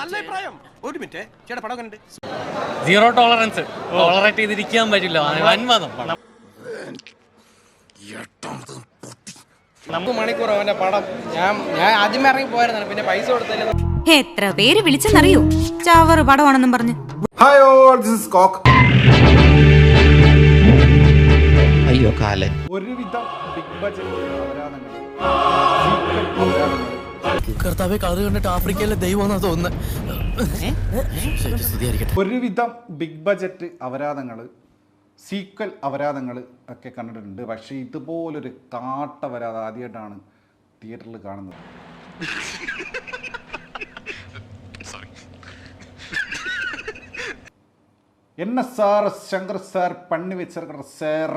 നല്ല അഭിപ്രായം. ഒരു മിനിറ്റ് ചേട്ടാ പടം കണ്ട് സീറോ ടോളറൻസ് ടോളറേറ്റ് ചെയ്തിരിക്കാൻ പറ്റില്ല. വൻവാദം നമുക്ക് മണിക്കൂർ അവന്റെ പടം. ഞാൻ ഞാൻ ആദ്യമേ ഇറങ്ങി പോയായിരുന്നു പിന്നെ പൈസ കൊടുത്തില്ല എത്ര പേര് വിളിച്ചെന്നറിയോ? ചാവറ് പടമാണെന്നും പറഞ്ഞ്. Hi all this is Kok അയ്യോ കാലൻ. ഒരുവിധം ബിഗ് ബജറ്റ് കർത്താവെ കളറ് കണ്ടിട്ട് ആഫ്രിക്കയിലെ ദൈവമെന്നാ തോന്നുന്നത് ഒരുവിധം ബിഗ് ബജറ്റ് അപരാധങ്ങൾ സീക്വൽ അപരാധങ്ങൾ ഒക്കെ കണ്ടിട്ടുണ്ട്. പക്ഷേ ഇതുപോലൊരു കാട്ട വരാതെ ആദ്യമായിട്ടാണ് തിയേറ്ററിൽ കാണുന്നത് എന്നെ സാർ ശങ്കർ സാർ പണ്ണി വെച്ചിരിക്കണ സാർ.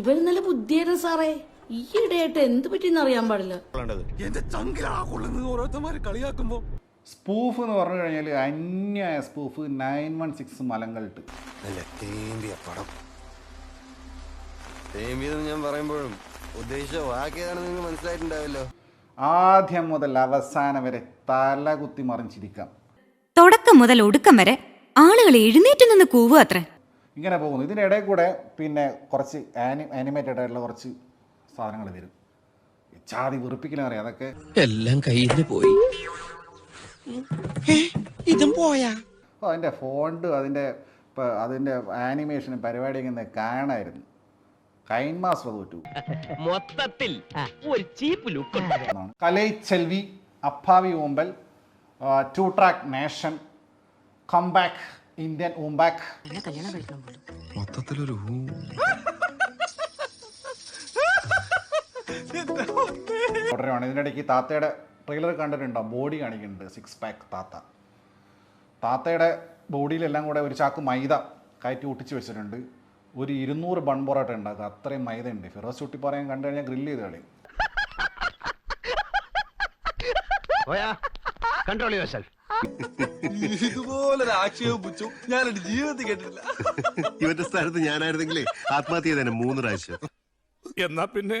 ഇവർ നല്ല ബുദ്ധിയായിരുന്നു സാറേ. എന്ത് പറ്റിയെന്ന് അറിയാൻ പാടില്ല. സ്പൂഫ് എന്ന് പറഞ്ഞു കഴിഞ്ഞാൽ അന്യായ സ്പൂഫ് നയൻ വൺ സിക്സ് മലങ്കൾട്ട്. പടം. ഞാൻ പറയുമ്പോഴും ഉദ്ദേശിച്ച വാക്കേതാണെന്ന് നിങ്ങൾക്ക് മനസ്സിലായിട്ടുണ്ടാവല്ലോ. ആദ്യം മുതൽ അവസാനം വരെ തല കുത്തി മറിഞ്ഞിരിക്കാം. തുടക്കം മുതൽ ഒടുക്കം വരെ ആളുകൾ എഴുന്നേറ്റ് നിന്ന് കൂവുക അത്ര. ഇങ്ങനെ പോകുന്നു. ഇതിന്റെ ഇടയിൽ കൂടെ പിന്നെ കുറച്ച് ആനി ആനിമേറ്റഡ് ആയിട്ടുള്ള കുറച്ച് സാധനങ്ങൾ തരും. ചാതി വെറുപ്പിക്കലെന്ന് അറിയാം. അതൊക്കെ എല്ലാം കയ്യിൽ പോയി. ഇതും പോയാ? അതിന്റെ അതിന്റെ ഫോണ്ട് അതിന്റെ ഇപ്പോൾ അതിന്റെ ആനിമേഷനും പരിപാടിയൊക്കെ ഒന്ന് കാണായിരുന്നു. കൈൻ മാസ്റ്റർ തോറ്റു മൊത്തത്തിൽ ഒരു ചീപ്പ് ലുക്ക് കലൈ ചെൽവി അപ്പാവി ഓമ്പൽ to track nation comeback Indian ഓംബാക്ക് മൊത്തത്തിലൊരു തുടരുവാണ് ഇതിന്റെ ഇടയ്ക്ക് താത്തയുടെ ട്രെയിലർ കണ്ടിട്ടുണ്ടോ? ബോഡി കാണിക്കുന്നുണ്ട്. സിക്സ് പാക്ക് താത്ത. താത്തയുടെ ബോഡിയിലെല്ലാം കൂടെ ഒരു ചാക്ക് മൈദ കയറ്റി ഒട്ടിച്ച് വെച്ചിട്ടുണ്ട്. ഒരു ഇരുന്നൂറ് ബൺ പൊറോട്ട ഉണ്ടാക്കുക. അത്രയും മൈദ ഉണ്ട് ഫിറോസ് ചുട്ടി പറയാൻ കണ്ടു കഴിഞ്ഞാൽ ഗ്രില്ല് ചെയ്ത് കളയും. കൺട്രോൾ യുവർ സെൽഫ് ഇതുപോലൊരു ആക്ഷേപം പുച്ചു ഞാൻ എന്റെ ജീവിതത്തിൽ കേട്ടില്ല ഇവന്റെ സ്ഥാനത്ത് ഞാനായിരുന്നെങ്കിലേ ആത്മഹത്യ തന്നെ മൂന്ന് പ്രാവശ്യം. എന്നാ പിന്നെ